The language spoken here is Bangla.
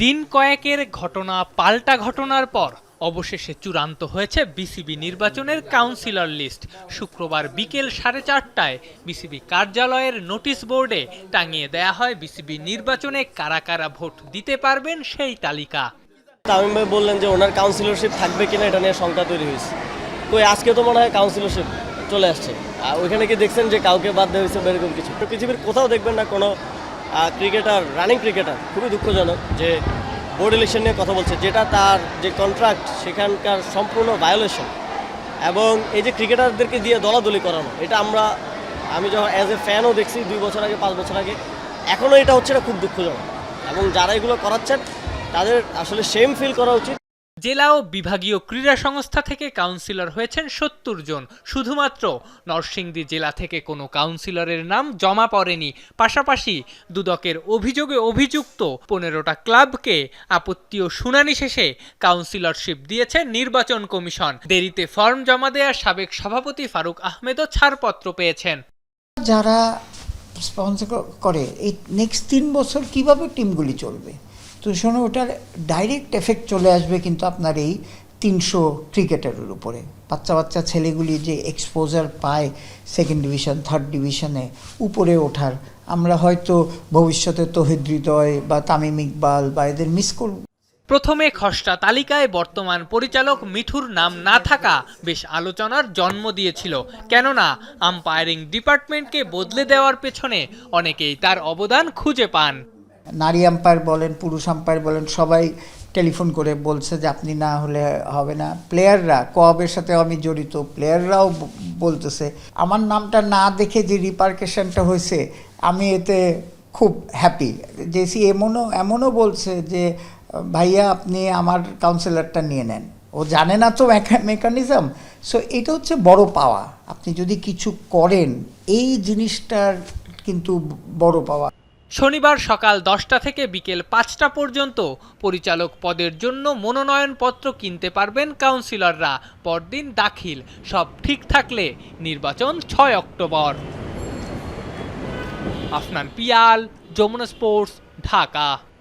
দিন কয়েকের ঘটনা পাল্টা ঘটনার পর অবশেষে চূড়ান্ত হয়েছে বিসিবি নির্বাচনের কাউন্সিলর লিস্ট শুক্রবার বিকেল সাড়ে চারটায় বিসিবি কার্যালয়ের নোটিশ বোর্ডে টাঙিয়ে দেয়া হয় বিসিবি নির্বাচনে কারা কারা ভোট দিতে পারবেন সেই তালিকা। তামিম ভাই বললেন যে ওনার কাউন্সিলরশিপ থাকবে কিনা এটা নিয়ে শঙ্কা তৈরি হয়েছে। কই আজকে তো মনে হয় কাউন্সিলরশিপ চলে আসছে। আর ওইখানে কি দেখছেন যে কাউকে বাদ দেওয়া হয়েছে বা এরকম কিছু? তো পৃথিবীর কোথাও দেখবেন না কোনো ক্রিকেটার রানিং ক্রিকেটার খুবই দুঃখজনক যে বোর্ড ইলেকশন নিয়ে কথা বলছে, যেটা তার যে কন্ট্রাক্ট সেখানকার সম্পূর্ণ ভায়োলেশন এবং এই যে ক্রিকেটারদেরকে দিয়ে দলাদলি করানো, এটা আমরা, আমি যখন অ্যাজ এ ফ্যানও দেখছি, দুই বছর আগে, পাঁচ বছর আগে এখনও এটা হচ্ছে এটা খুব দুঃখজনক। এবং যারা এগুলো করাচ্ছেন, তাদের আসলে সেম ফিল করা উচিত। জেলা ও বিভাগীয় ক্রীড়া সংস্থা থেকে কাউন্সিলর হয়েছেন সত্তর জন। শুধুমাত্র নরসিংদী জেলা থেকে কোনো কাউন্সিলরের নাম জমা পড়েনি। পাশাপাশি দুদকের অভিযোগে অভিযুক্ত পনেরোটা ক্লাবকে আপত্তি ও শুনানি শেষে কাউন্সিলরশিপ দিয়েছে নির্বাচন কমিশন। দেরিতে ফর্ম জমা দেয়া সাবেক সভাপতি ফারুক আহমেদও ছাড়পত্র পেয়েছেন। যারা স্পন্সর করে, এই নেক্সট তিন বছর কীভাবে টিমগুলি চলবে? তো শোনো ওটার ডাইরেক্ট এফেক্ট চলে আসবে কিন্তু আপনার এই তিনশো ক্রিকেটারের উপরে। বাচ্চা বাচ্চা ছেলেগুলি যে এক্সপোজার পায় সেকেন্ড ডিভিশন থার্ড ডিভিশনে উপরে ওঠার। আমরা হয়তো ভবিষ্যতে তহিদ হৃদয় বা তামিম ইকবাল বা এদের মিস করব। প্রথমে খসড়া তালিকায় বর্তমান পরিচালক মিঠুর নাম না থাকা বেশ আলোচনার জন্ম দিয়েছিল। কেননা আম্পায়ারিং ডিপার্টমেন্টকে বদলে দেওয়ার পেছনে অনেকেই তার অবদান খুঁজে পান। নারী আম্পায়ার বলেন, পুরুষ আম্পায়ার বলেন, সবাই টেলিফোন করে বলছে যে আপনি না হলে হবে না। প্লেয়াররা কবের সাথে আমি জড়িত, প্লেয়াররাও বলতেছে, আমার নামটা না দেখে যে রিপার্কেশনটা হয়েছে, আমি এতে খুব হ্যাপি জেসি এমনও এমনও বলছে যে, ভাইয়া, আপনি আমার কাউন্সিলরটা নিয়ে নেন। ও জানে না তো মেকানিজম সো এটা হচ্ছে বড় পাওয়া। আপনি যদি কিছু করেন, এই জিনিসটার কিন্তু বড় পাওয়া। শনিবার সকাল দশটা থেকে বিকেল পাঁচটা পর্যন্ত পরিচালক পদের জন্য মনোনয়নপত্র কিনতে পারবেন কাউন্সিলররা। পরদিন দাখিল। সব ঠিক থাকলে নির্বাচন ছয় অক্টোবর। আফনান পিয়াল, যমুনা স্পোর্টস, ঢাকা।